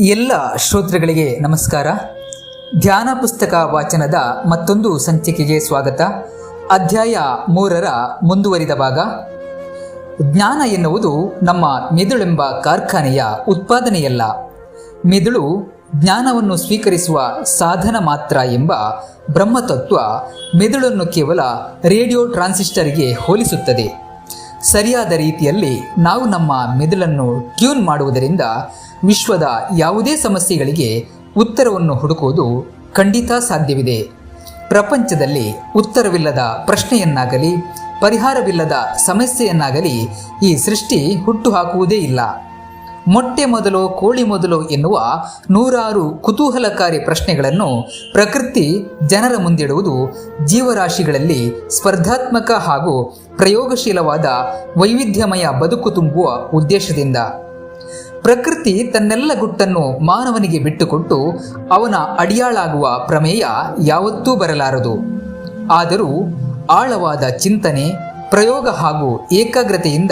ಎಲ್ಲ ಶ್ರೋತೃಗಳಿಗೆ ನಮಸ್ಕಾರ. ಧ್ಯಾನ ಪುಸ್ತಕ ವಾಚನದ ಮತ್ತೊಂದು ಸಂಚಿಕೆಗೆ ಸ್ವಾಗತ. ಅಧ್ಯಾಯ ಮೂರರ ಮುಂದುವರಿದ ಭಾಗ. ಜ್ಞಾನ ಎನ್ನುವುದು ನಮ್ಮ ಮೆದುಳೆಂಬ ಕಾರ್ಖಾನೆಯ ಉತ್ಪಾದನೆಯಲ್ಲ. ಮೆದುಳು ಜ್ಞಾನವನ್ನು ಸ್ವೀಕರಿಸುವ ಸಾಧನ ಮಾತ್ರ ಎಂಬ ಬ್ರಹ್ಮತತ್ವ ಮೆದುಳನ್ನು ಕೇವಲ ರೇಡಿಯೋ ಟ್ರಾನ್ಸಿಸ್ಟರ್ಗೆ ಹೋಲಿಸುತ್ತದೆ. ಸರಿಯಾದ ರೀತಿಯಲ್ಲಿ ನಾವು ನಮ್ಮ ಮೆದುಳನ್ನು ಟ್ಯೂನ್ ಮಾಡುವುದರಿಂದ ವಿಶ್ವದ ಯಾವುದೇ ಸಮಸ್ಯೆಗಳಿಗೆ ಉತ್ತರವನ್ನು ಹುಡುಕುವುದು ಖಂಡಿತ ಸಾಧ್ಯವಿದೆ. ಪ್ರಪಂಚದಲ್ಲಿ ಉತ್ತರವಿಲ್ಲದ ಪ್ರಶ್ನೆಯನ್ನಾಗಲಿ, ಪರಿಹಾರವಿಲ್ಲದ ಸಮಸ್ಯೆಯನ್ನಾಗಲಿ ಈ ಸೃಷ್ಟಿ ಹುಟ್ಟುಹಾಕುವುದೇ ಇಲ್ಲ. ಮೊಟ್ಟೆ ಮೊದಲು, ಕೋಳಿ ಮೊದಲು ಎನ್ನುವ ನೂರಾರು ಕುತೂಹಲಕಾರಿ ಪ್ರಶ್ನೆಗಳನ್ನು ಪ್ರಕೃತಿ ಜನರ ಮುಂದಿಡುವುದು ಜೀವರಾಶಿಗಳಲ್ಲಿ ಸ್ಪರ್ಧಾತ್ಮಕ ಹಾಗೂ ಪ್ರಯೋಗಶೀಲವಾದ ವೈವಿಧ್ಯಮಯ ಬದುಕು ತುಂಬುವ ಉದ್ದೇಶದಿಂದ. ಪ್ರಕೃತಿ ತನ್ನೆಲ್ಲ ಗುಟ್ಟನ್ನು ಮಾನವನಿಗೆ ಬಿಟ್ಟುಕೊಟ್ಟು ಅವನ ಅಡಿಯಾಳಾಗುವ ಪ್ರಮೇಯ ಯಾವತ್ತೂ ಬರಲಾರದು. ಆದರೂ ಆಳವಾದ ಚಿಂತನೆ, ಪ್ರಯೋಗ ಹಾಗೂ ಏಕಾಗ್ರತೆಯಿಂದ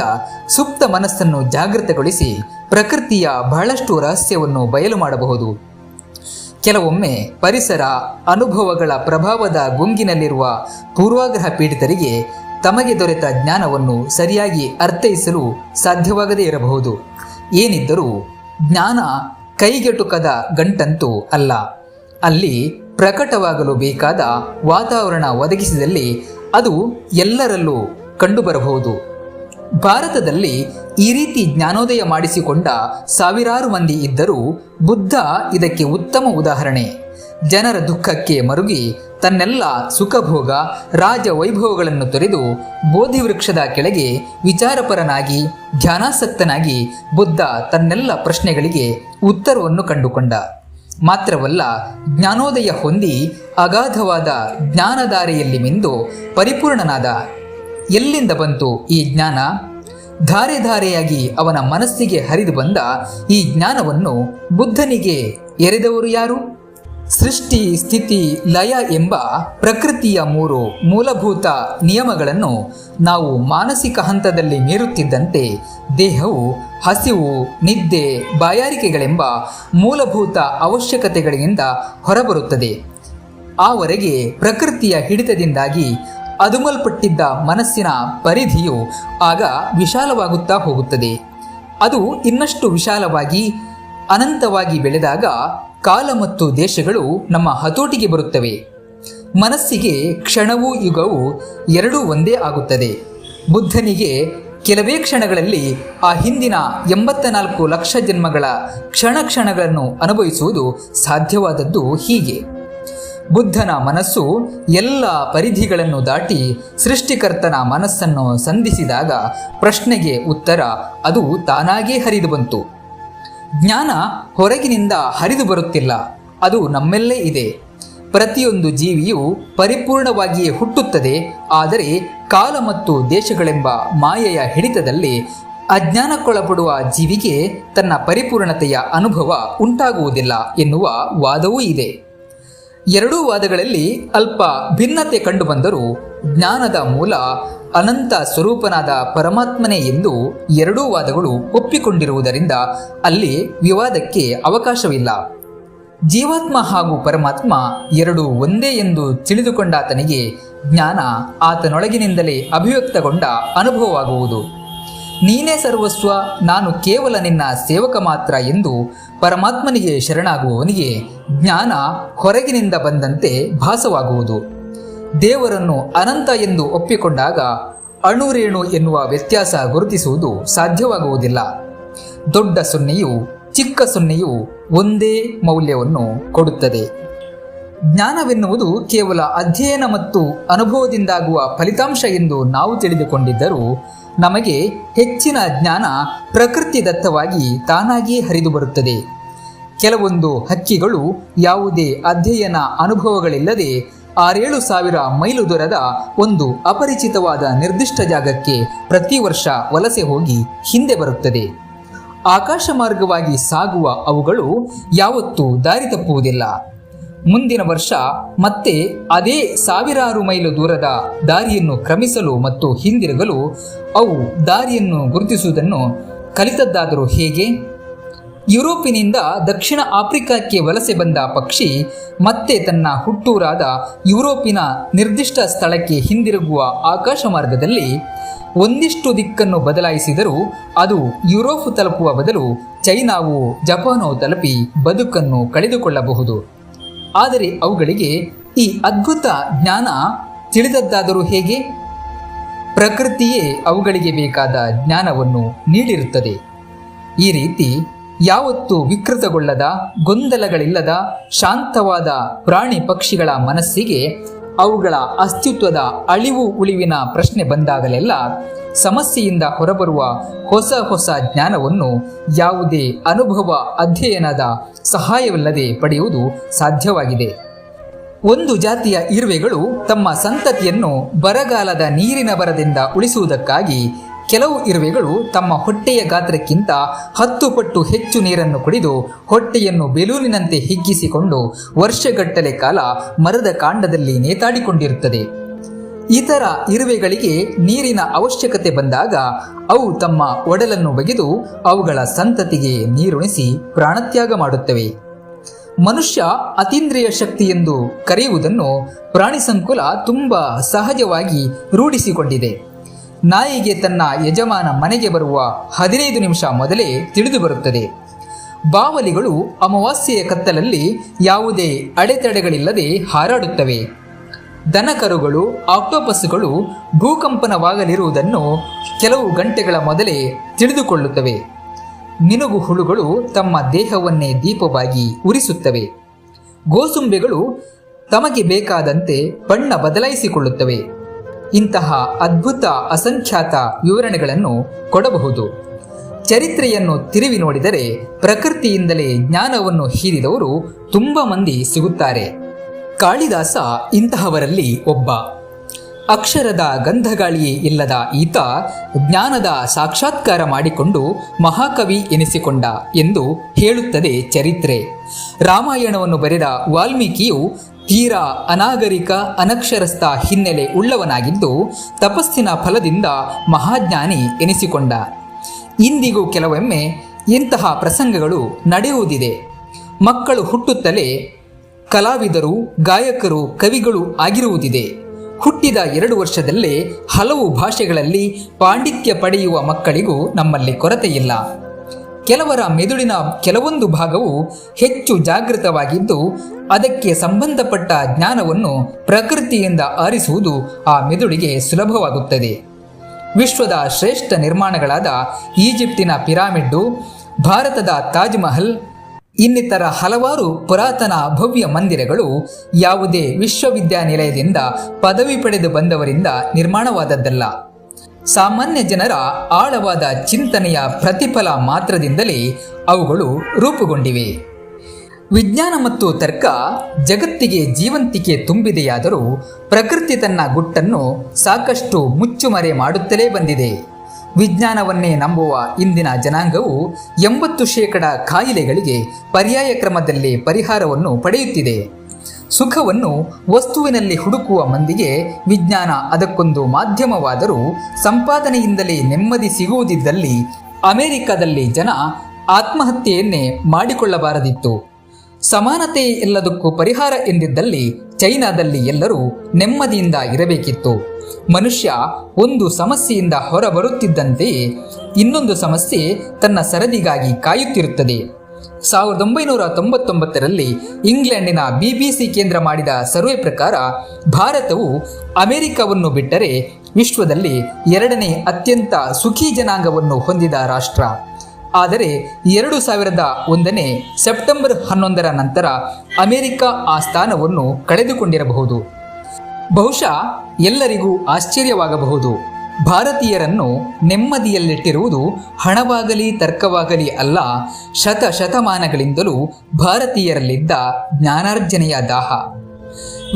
ಸುಪ್ತ ಮನಸ್ಸನ್ನು ಜಾಗೃತಗೊಳಿಸಿ ಪ್ರಕೃತಿಯ ಬಹಳಷ್ಟು ರಹಸ್ಯವನ್ನು ಬಯಲು ಮಾಡಬಹುದು. ಕೆಲವೊಮ್ಮೆ ಪರಿಸರ, ಅನುಭವಗಳ ಪ್ರಭಾವದ ಗುಂಗಿನಲ್ಲಿರುವ ಪೂರ್ವಾಗ್ರಹ ಪೀಡಿತರಿಗೆ ತಮಗೆ ದೊರೆತ ಜ್ಞಾನವನ್ನು ಸರಿಯಾಗಿ ಅರ್ಥೈಸಲು ಸಾಧ್ಯವಾಗದೇ ಇರಬಹುದು. ಏನಿದ್ದರೂ ಜ್ಞಾನ ಕೈಗೆಟುಕದ ಗಂಟಂತೂ ಅಲ್ಲ. ಅಲ್ಲಿ ಪ್ರಕಟವಾಗಲು ಬೇಕಾದ ವಾತಾವರಣ ಒದಗಿಸಿದಲ್ಲಿ ಅದು ಎಲ್ಲರಲ್ಲೂ ಕಂಡುಬರಬಹುದು. ಭಾರತದಲ್ಲಿ ಈ ರೀತಿ ಜ್ಞಾನೋದಯ ಮಾಡಿಸಿಕೊಂಡ ಸಾವಿರಾರು ಮಂದಿ ಇದ್ದರೂ ಬುದ್ಧ ಇದಕ್ಕೆ ಉತ್ತಮ ಉದಾಹರಣೆ. ಜನರ ದುಃಖಕ್ಕೆ ಮರುಗಿ ತನ್ನೆಲ್ಲ ಸುಖಭೋಗ ರಾಜ ವೈಭವಗಳನ್ನು ತೊರೆದು ಬೋಧಿವೃಕ್ಷದ ಕೆಳಗೆ ವಿಚಾರಪರನಾಗಿ, ಧ್ಯಾನಾಸಕ್ತನಾಗಿ ಬುದ್ಧ ತನ್ನೆಲ್ಲ ಪ್ರಶ್ನೆಗಳಿಗೆ ಉತ್ತರವನ್ನು ಕಂಡುಕೊಂಡ. ಮಾತ್ರವಲ್ಲ, ಜ್ಞಾನೋದಯ ಹೊಂದಿ ಅಗಾಧವಾದ ಜ್ಞಾನಧಾರೆಯಲ್ಲಿ ಮಿಂದು ಪರಿಪೂರ್ಣನಾದ. ಎಲ್ಲಿಂದ ಬಂತು ಈ ಜ್ಞಾನ? ಧಾರೆ ಧಾರೆಯಾಗಿ ಅವನ ಮನಸ್ಸಿಗೆ ಹರಿದು ಬಂದ ಈ ಜ್ಞಾನವನ್ನು ಬುದ್ಧನಿಗೆ ಎರೆದವರು ಯಾರು? ಸೃಷ್ಟಿ, ಸ್ಥಿತಿ, ಲಯ ಎಂಬ ಪ್ರಕೃತಿಯ ಮೂರು ಮೂಲಭೂತ ನಿಯಮಗಳನ್ನು ನಾವು ಮಾನಸಿಕ ಹಂತದಲ್ಲಿ ಮೀರುತ್ತಿದ್ದಂತೆ ದೇಹವು, ಹಸಿವು, ನಿದ್ದೆ, ಬಾಯಾರಿಕೆಗಳೆಂಬ ಮೂಲಭೂತ ಅವಶ್ಯಕತೆಗಳಿಂದ ಹೊರಬರುತ್ತದೆ. ಆವರೆಗೆ ಪ್ರಕೃತಿಯ ಹಿಡಿತದಿಂದಾಗಿ ಅದುಮಲ್ಪಟ್ಟಿದ್ದ ಮನಸ್ಸಿನ ಪರಿಧಿಯು ಆಗ ವಿಶಾಲವಾಗುತ್ತಾ ಹೋಗುತ್ತದೆ. ಅದು ಇನ್ನಷ್ಟು ವಿಶಾಲವಾಗಿ, ಅನಂತವಾಗಿ ಬೆಳೆದಾಗ ಕಾಲ ಮತ್ತು ದೇಶಗಳು ನಮ್ಮ ಹತೋಟಿಗೆ ಬರುತ್ತವೆ. ಮನಸ್ಸಿಗೆ ಕ್ಷಣವೂ ಯುಗವು ಎರಡೂ ಒಂದೇ ಆಗುತ್ತದೆ. ಬುದ್ಧನಿಗೆ ಕೆಲವೇ ಕ್ಷಣಗಳಲ್ಲಿ ಆ ಹಿಂದಿನ ಎಂಬತ್ತ ನಾಲ್ಕು ಲಕ್ಷ ಜನ್ಮಗಳ ಕ್ಷಣ ಕ್ಷಣಗಳನ್ನು ಅನುಭವಿಸುವುದು ಸಾಧ್ಯವಾದದ್ದು ಹೀಗೆ. ಬುದ್ಧನ ಮನಸ್ಸು ಎಲ್ಲ ಪರಿಧಿಗಳನ್ನು ದಾಟಿ ಸೃಷ್ಟಿಕರ್ತನ ಮನಸ್ಸನ್ನು ಸಂಧಿಸಿದಾಗ ಪ್ರಶ್ನೆಗೆ ಉತ್ತರ ಅದು ತಾನಾಗೇ ಹರಿದು ಬಂತು. ಜ್ಞಾನ ಹೊರಗಿನಿಂದ ಹರಿದು ಬರುತ್ತಿಲ್ಲ. ಅದು ನಮ್ಮೆಲ್ಲೇ ಇದೆ. ಪ್ರತಿಯೊಂದು ಜೀವಿಯು ಪರಿಪೂರ್ಣವಾಗಿಯೇ ಹುಟ್ಟುತ್ತದೆ. ಆದರೆ ಕಾಲ ಮತ್ತು ದೇಶಗಳೆಂಬ ಮಾಯೆಯ ಹಿಡಿತದಲ್ಲಿ ಅಜ್ಞಾನಕ್ಕೊಳಪಡುವ ಜೀವಿಗೆ ತನ್ನ ಪರಿಪೂರ್ಣತೆಯ ಅನುಭವ ಉಂಟಾಗುವುದಿಲ್ಲ ಎನ್ನುವ ವಾದವೂ ಇದೆ. ಎರಡೂ ವಾದಗಳಲ್ಲಿ ಅಲ್ಪ ಭಿನ್ನತೆ ಕಂಡುಬಂದರೂ ಜ್ಞಾನದ ಮೂಲ ಅನಂತ ಸ್ವರೂಪನಾದ ಪರಮಾತ್ಮನೇ ಎಂದು ಎರಡೂ ವಾದಗಳು ಒಪ್ಪಿಕೊಂಡಿರುವುದರಿಂದ ಅಲ್ಲಿ ವಿವಾದಕ್ಕೆ ಅವಕಾಶವಿಲ್ಲ. ಜೀವಾತ್ಮ ಹಾಗೂ ಪರಮಾತ್ಮ ಎರಡೂ ಒಂದೇ ಎಂದು ತಿಳಿದುಕೊಂಡಾತನಿಗೆ ಜ್ಞಾನ ಆತನೊಳಗಿನಿಂದಲೇ ಅಭಿವ್ಯಕ್ತಗೊಂಡ ಅನುಭವವಾಗುವುದು. ನೀನೇ ಸರ್ವಸ್ವ, ನಾನು ಕೇವಲ ನಿನ್ನ ಸೇವಕ ಮಾತ್ರ ಎಂದು ಪರಮಾತ್ಮನಿಗೆ ಶರಣಾಗುವವನಿಗೆ ಜ್ಞಾನ ಹೊರಗಿನಿಂದ ಬಂದಂತೆ ಭಾಸವಾಗುವುದು. ದೇವರನ್ನು ಅನಂತ ಎಂದು ಒಪ್ಪಿಕೊಂಡಾಗ ಅಣುರೇಣು ಎನ್ನುವ ವ್ಯತ್ಯಾಸ ಗುರುತಿಸುವುದು ಸಾಧ್ಯವಾಗುವುದಿಲ್ಲ. ದೊಡ್ಡ ಸೊನ್ನೆಯು ಚಿಕ್ಕ ಸೊನ್ನೆಯು ಒಂದೇ ಮೌಲ್ಯವನ್ನು ಕೊಡುತ್ತದೆ. ಜ್ಞಾನವೆನ್ನುವುದು ಕೇವಲ ಅಧ್ಯಯನ ಮತ್ತು ಅನುಭವದಿಂದಾಗುವ ಫಲಿತಾಂಶ ಎಂದು ನಾವು ತಿಳಿದುಕೊಂಡಿದ್ದರೂ ನಮಗೆ ಹೆಚ್ಚಿನ ಜ್ಞಾನ ಪ್ರಕೃತಿದತ್ತವಾಗಿ ತಾನಾಗಿಯೇ ಹರಿದು ಬರುತ್ತದೆ. ಕೆಲವೊಂದು ಹಕ್ಕಿಗಳು ಯಾವುದೇ ಅಧ್ಯಯನ ಅನುಭವಗಳಿಲ್ಲದೆ ಆರೇಳು ಸಾವಿರ ಮೈಲು ದೂರದ ಒಂದು ಅಪರಿಚಿತವಾದ ನಿರ್ದಿಷ್ಟ ಜಾಗಕ್ಕೆ ಪ್ರತಿ ವರ್ಷ ವಲಸೆ ಹೋಗಿ ಹಿಂದೆ ಬರುತ್ತದೆ. ಆಕಾಶ ಮಾರ್ಗವಾಗಿ ಸಾಗುವ ಅವುಗಳು ಯಾವತ್ತೂ ದಾರಿ ತಪ್ಪುವುದಿಲ್ಲ. ಮುಂದಿನ ವರ್ಷ ಮತ್ತೆ ಅದೇ ಸಾವಿರಾರು ಮೈಲು ದೂರದ ದಾರಿಯನ್ನು ಕ್ರಮಿಸಲು ಮತ್ತು ಹಿಂದಿರುಗಲು ಅವು ದಾರಿಯನ್ನು ಗುರುತಿಸುವುದನ್ನು ಕಲಿತದ್ದಾದರೂ ಹೇಗೆ? ಯುರೋಪಿನಿಂದ ದಕ್ಷಿಣ ಆಫ್ರಿಕಾಕ್ಕೆ ವಲಸೆ ಬಂದ ಪಕ್ಷಿ ಮತ್ತೆ ತನ್ನ ಹುಟ್ಟೂರಾದ ಯುರೋಪಿನ ನಿರ್ದಿಷ್ಟ ಸ್ಥಳಕ್ಕೆ ಹಿಂದಿರುಗುವ ಆಕಾಶ ಮಾರ್ಗದಲ್ಲಿ ಒಂದಿಷ್ಟು ದಿಕ್ಕನ್ನು ಬದಲಾಯಿಸಿದರೂ ಅದು ಯುರೋಪ್ ತಲುಪುವ ಬದಲು ಚೈನಾವು ಜಪಾನು ತಲುಪಿ ಬದುಕನ್ನು ಕಳೆದುಕೊಳ್ಳಬಹುದು. ಆದರೆ ಅವುಗಳಿಗೆ ಈ ಅದ್ಭುತ ಜ್ಞಾನ ತಿಳಿದದ್ದಾದರೂ ಹೇಗೆ? ಪ್ರಕೃತಿಯೇ ಅವುಗಳಿಗೆ ಬೇಕಾದ ಜ್ಞಾನವನ್ನು ನೀಡಿರುತ್ತದೆ. ಈ ರೀತಿ ಯಾವತ್ತೂ ವಿಕೃತಗೊಳ್ಳದ, ಗೊಂದಲಗಳಿಲ್ಲದ, ಶಾಂತವಾದ ಪ್ರಾಣಿ ಪಕ್ಷಿಗಳ ಮನಸ್ಸಿಗೆ ಅವುಗಳ ಅಸ್ತಿತ್ವದ ಅಳಿವು ಉಳಿವಿನ ಪ್ರಶ್ನೆ ಬಂದಾಗಲೆಲ್ಲ ಸಮಸ್ಯೆಯಿಂದ ಹೊರಬರುವ ಹೊಸ ಹೊಸ ಜ್ಞಾನವನ್ನು ಯಾವುದೇ ಅನುಭವ ಅಧ್ಯಯನದ ಸಹಾಯವಿಲ್ಲದೆ ಪಡೆಯುವುದು ಸಾಧ್ಯವಾಗಿದೆ. ಒಂದು ಜಾತಿಯ ಇರುವೆಗಳು ತಮ್ಮ ಸಂತತಿಯನ್ನು ಬರಗಾಲದ ನೀರಿನ ಬರದಿಂದ ಉಳಿಸುವುದಕ್ಕಾಗಿ ಕೆಲವು ಇರುವೆಗಳು ತಮ್ಮ ಹೊಟ್ಟೆಯ ಗಾತ್ರಕ್ಕಿಂತ ಹತ್ತು ಪಟ್ಟು ಹೆಚ್ಚು ನೀರನ್ನು ಕುಡಿದು ಹೊಟ್ಟೆಯನ್ನು ಬೆಲೂನಿನಂತೆ ಹಿಗ್ಗಿಸಿಕೊಂಡು ವರ್ಷಗಟ್ಟಲೆ ಕಾಲ ಮರದ ಕಾಂಡದಲ್ಲಿ ನೇತಾಡಿಕೊಂಡಿರುತ್ತದೆ. ಇತರ ಇರುವೆಗಳಿಗೆ ನೀರಿನ ಅವಶ್ಯಕತೆ ಬಂದಾಗ ಅವು ತಮ್ಮ ಒಡಲನ್ನು ಬಗೆದು ಅವುಗಳ ಸಂತತಿಗೆ ನೀರುಣಿಸಿ ಪ್ರಾಣತ್ಯಾಗ ಮಾಡುತ್ತವೆ. ಮನುಷ್ಯ ಅತೀಂದ್ರಿಯ ಶಕ್ತಿ ಎಂದು ಕರೆಯುವುದನ್ನು ಪ್ರಾಣಿ ಸಂಕುಲ ತುಂಬ ಸಹಜವಾಗಿ ರೂಢಿಸಿಕೊಂಡಿದೆ. ನಾಯಿಗೆ ತನ್ನ ಯಜಮಾನ ಮನೆಗೆ ಬರುವ ಹದಿನೈದು ನಿಮಿಷ ಮೊದಲೇ ತಿಳಿದು ಬರುತ್ತದೆ. ಬಾವಲಿಗಳು ಅಮಾವಾಸ್ಯೆಯ ಕತ್ತಲಲ್ಲಿ ಯಾವುದೇ ಅಡೆತಡೆಗಳಿಲ್ಲದೆ ಹಾರಾಡುತ್ತವೆ. ದನಕರುಗಳು, ಆಕ್ಟೋಪಸ್ಗಳು ಭೂಕಂಪನವಾಗಲಿರುವುದನ್ನು ಕೆಲವು ಗಂಟೆಗಳ ಮೊದಲೇ ತಿಳಿದುಕೊಳ್ಳುತ್ತವೆ. ಮಿನುಗು ಹುಳುಗಳು ತಮ್ಮ ದೇಹವನ್ನೇ ದೀಪವಾಗಿ ಉರಿಸುತ್ತವೆ. ಗೋಸುಂಬೆಗಳು ತಮಗೆ ಬೇಕಾದಂತೆ ಬಣ್ಣ ಬದಲಾಯಿಸಿಕೊಳ್ಳುತ್ತವೆ. ಇಂತಹ ಅದ್ಭುತ, ಅಸಂಖ್ಯಾತ ವಿವರಣೆಗಳನ್ನು ಕೊಡಬಹುದು. ಚರಿತ್ರೆಯನ್ನು ತಿರುವಿ ನೋಡಿದರೆ ಪ್ರಕೃತಿಯಿಂದಲೇ ಜ್ಞಾನವನ್ನು ಹೀರಿದವರು ತುಂಬ ಮಂದಿ ಸಿಗುತ್ತಾರೆ. ಕಾಳಿದಾಸ ಇಂತಹವರಲ್ಲಿ ಒಬ್ಬ. ಅಕ್ಷರದ ಗಂಧಗಾಳಿಯೇ ಇಲ್ಲದ ಈತ ಜ್ಞಾನದ ಸಾಕ್ಷಾತ್ಕಾರ ಮಾಡಿಕೊಂಡು ಮಹಾಕವಿ ಎನಿಸಿಕೊಂಡ ಎಂದು ಹೇಳುತ್ತದೆ ಚರಿತ್ರೆ. ರಾಮಾಯಣವನ್ನು ಬರೆದ ವಾಲ್ಮೀಕಿಯು ತೀರಾ ಅನಾಗರಿಕ ಅನಕ್ಷರಸ್ಥ ಹಿನ್ನೆಲೆ ಉಳ್ಳವನಾಗಿದ್ದು ತಪಸ್ಸಿನ ಫಲದಿಂದ ಮಹಾಜ್ಞಾನಿ ಎನಿಸಿಕೊಂಡ. ಇಂದಿಗೂ ಕೆಲವೊಮ್ಮೆ ಇಂತಹ ಪ್ರಸಂಗಗಳು ನಡೆಯುವುದಿದೆ. ಮಕ್ಕಳು ಹುಟ್ಟುತ್ತಲೇ ಕಲಾವಿದರು, ಗಾಯಕರು, ಕವಿಗಳು ಆಗಿರುವುದಿದೆ. ಹುಟ್ಟಿದ ಎರಡು ವರ್ಷದಲ್ಲೇ ಹಲವು ಭಾಷೆಗಳಲ್ಲಿ ಪಾಂಡಿತ್ಯ ಪಡೆಯುವ ಮಕ್ಕಳಿಗೂ ನಮ್ಮಲ್ಲಿ ಕೊರತೆಯಿಲ್ಲ. ಕೆಲವರ ಮೆದುಳಿನ ಕೆಲವೊಂದು ಭಾಗವು ಹೆಚ್ಚು ಜಾಗೃತವಾಗಿದ್ದು, ಅದಕ್ಕೆ ಸಂಬಂಧಪಟ್ಟ ಜ್ಞಾನವನ್ನು ಪ್ರಕೃತಿಯಿಂದ ಆರಿಸುವುದು ಆ ಮೆದುಳಿಗೆ ಸುಲಭವಾಗುತ್ತದೆ. ವಿಶ್ವದ ಶ್ರೇಷ್ಠ ನಿರ್ಮಾಣಗಳಾದ ಈಜಿಪ್ಟಿನ ಪಿರಾಮಿಡ್ಡು, ಭಾರತದ ತಾಜ್ ಮಹಲ್, ಇನ್ನಿತರ ಹಲವಾರು ಪುರಾತನ ಭವ್ಯ ಮಂದಿರಗಳು ಯಾವುದೇ ವಿಶ್ವವಿದ್ಯಾನಿಲಯದಿಂದ ಪದವಿ ಪಡೆದು ಬಂದವರಿಂದ ನಿರ್ಮಾಣವಾದದ್ದಲ್ಲ. ಸಾಮಾನ್ಯ ಜನರ ಆಳವಾದ ಚಿಂತನೆಯ ಪ್ರತಿಫಲ ಮಾತ್ರದಿಂದಲೇ ಅವುಗಳು ರೂಪುಗೊಂಡಿವೆ. ವಿಜ್ಞಾನ ಮತ್ತು ತರ್ಕ ಜಗತ್ತಿಗೆ ಜೀವಂತಿಕೆ ತುಂಬಿದೆಯಾದರೂ ಪ್ರಕೃತಿ ತನ್ನ ಗುಟ್ಟನ್ನು ಸಾಕಷ್ಟು ಮುಚ್ಚುಮರೆ ಮಾಡುತ್ತಲೇ ಬಂದಿದೆ. ವಿಜ್ಞಾನವನ್ನೇ ನಂಬುವ ಇಂದಿನ ಜನಾಂಗವು ಎಂಬತ್ತು ಶೇಕಡ ಕಾಯಿಲೆಗಳಿಗೆ ಪರ್ಯಾಯ ಕ್ರಮದಲ್ಲಿ ಪರಿಹಾರವನ್ನು ಪಡೆಯುತ್ತಿದೆ. ಸುಖವನ್ನು ವಸ್ತುವಿನಲ್ಲಿ ಹುಡುಕುವ ಮಂದಿಗೆ ವಿಜ್ಞಾನ ಅದಕ್ಕೊಂದು ಮಾಧ್ಯಮವಾದರೂ ಸಂಪಾದನೆಯಿಂದಲೇ ನೆಮ್ಮದಿ ಸಿಗುವುದಿದ್ದಲ್ಲಿ ಅಮೆರಿಕದಲ್ಲಿ ಜನ ಆತ್ಮಹತ್ಯೆಯನ್ನೇ ಮಾಡಿಕೊಳ್ಳಬಾರದಿತ್ತು. ಸಮಾನತೆ ಎಲ್ಲದಕ್ಕೂ ಪರಿಹಾರ ಎಂದಿದ್ದಲ್ಲಿ ಚೈನಾದಲ್ಲಿ ಎಲ್ಲರೂ ನೆಮ್ಮದಿಯಿಂದ ಇರಬೇಕಿತ್ತು. ಮನುಷ್ಯ ಒಂದು ಸಮಸ್ಯೆಯಿಂದ ಹೊರಬರುತ್ತಿದ್ದಂತೆಯೇ ಇನ್ನೊಂದು ಸಮಸ್ಯೆ ತನ್ನ ಸರದಿಗಾಗಿ ಕಾಯುತ್ತಿರುತ್ತದೆ. ಸಾವಿರದ ಒಂಬೈನೂರ ತೊಂಬತ್ತೊಂಬತ್ತರಲ್ಲಿ ಇಂಗ್ಲೆಂಡಿನ ಬಿಬಿಸಿ ಕೇಂದ್ರ ಮಾಡಿದ ಸರ್ವೆ ಪ್ರಕಾರ ಭಾರತವು ಅಮೆರಿಕವನ್ನು ಬಿಟ್ಟರೆ ವಿಶ್ವದಲ್ಲಿ ಎರಡನೇ ಅತ್ಯಂತ ಸುಖಿ ಜನಾಂಗವನ್ನು ಹೊಂದಿದ ರಾಷ್ಟ್ರ. ಆದರೆ ಎರಡು ಸಾವಿರದ ಒಂದನೇ ಸೆಪ್ಟೆಂಬರ್ ಹನ್ನೊಂದರ ನಂತರ ಅಮೆರಿಕ ಆ ಸ್ಥಾನವನ್ನು ಕಳೆದುಕೊಂಡಿರಬಹುದು. ಬಹುಶಃ ಎಲ್ಲರಿಗೂ ಆಶ್ಚರ್ಯವಾಗಬಹುದು. ಭಾರತೀಯರನ್ನು ನೆಮ್ಮದಿಯಲ್ಲಿಟ್ಟಿರುವುದು ಹಣವಾಗಲಿ ತರ್ಕವಾಗಲಿ ಅಲ್ಲ, ಶತ ಶತಮಾನಗಳಿಂದಲೂ ಭಾರತೀಯರಲ್ಲಿದ್ದ ಜ್ಞಾನಾರ್ಜನೆಯ ದಾಹ.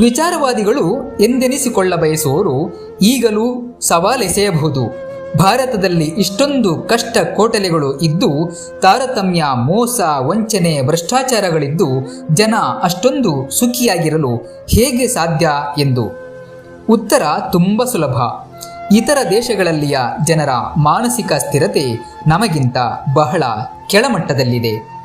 ವಿಚಾರವಾದಿಗಳು ಎಂದೆನಿಸಿಕೊಳ್ಳ ಬಯಸುವವರು ಈಗಲೂ ಸವಾಲೆಸೆಯಬಹುದು. ಭಾರತದಲ್ಲಿ ಇಷ್ಟೊಂದು ಕಷ್ಟ ಕೋಟಲೆಗಳು ಇದ್ದು, ತಾರತಮ್ಯ, ಮೋಸ, ವಂಚನೆ, ಭ್ರಷ್ಟಾಚಾರಗಳಿದ್ದು ಜನ ಅಷ್ಟೊಂದು ಸುಖಿಯಾಗಿರಲು ಹೇಗೆ ಸಾಧ್ಯ ಎಂದು? ಉತ್ತರ ತುಂಬ ಸುಲಭ. ಇತರ ದೇಶಗಳಲ್ಲಿಯ ಜನರ ಮಾನಸಿಕ ಸ್ಥಿರತೆ ನಮಗಿಂತ ಬಹಳ ಕೆಳಮಟ್ಟದಲ್ಲಿದೆ.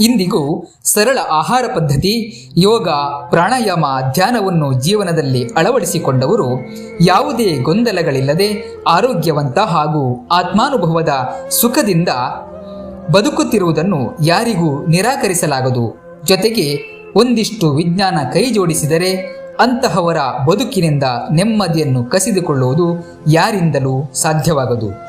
ಇಂದಿಗೂ ಸರಳ ಆಹಾರ ಪದ್ಧತಿ, ಯೋಗ, ಪ್ರಾಣಾಯಾಮ, ಧ್ಯಾನವನ್ನು ಜೀವನದಲ್ಲಿ ಅಳವಡಿಸಿಕೊಂಡವರು ಯಾವುದೇ ಗೊಂದಲಗಳಿಲ್ಲದೆ ಆರೋಗ್ಯವಂತ ಹಾಗೂ ಆತ್ಮಾನುಭವದ ಸುಖದಿಂದ ಬದುಕುತ್ತಿರುವುದನ್ನು ಯಾರಿಗೂ ನಿರಾಕರಿಸಲಾಗದು. ಜೊತೆಗೆ ಒಂದಿಷ್ಟು ವಿಜ್ಞಾನ ಕೈ ಜೋಡಿಸಿದರೆ ಅಂತಹವರ ಬದುಕಿನಿಂದ ನೆಮ್ಮದಿಯನ್ನು ಕಸಿದುಕೊಳ್ಳುವುದು ಯಾರಿಂದಲೂ ಸಾಧ್ಯವಾಗದು.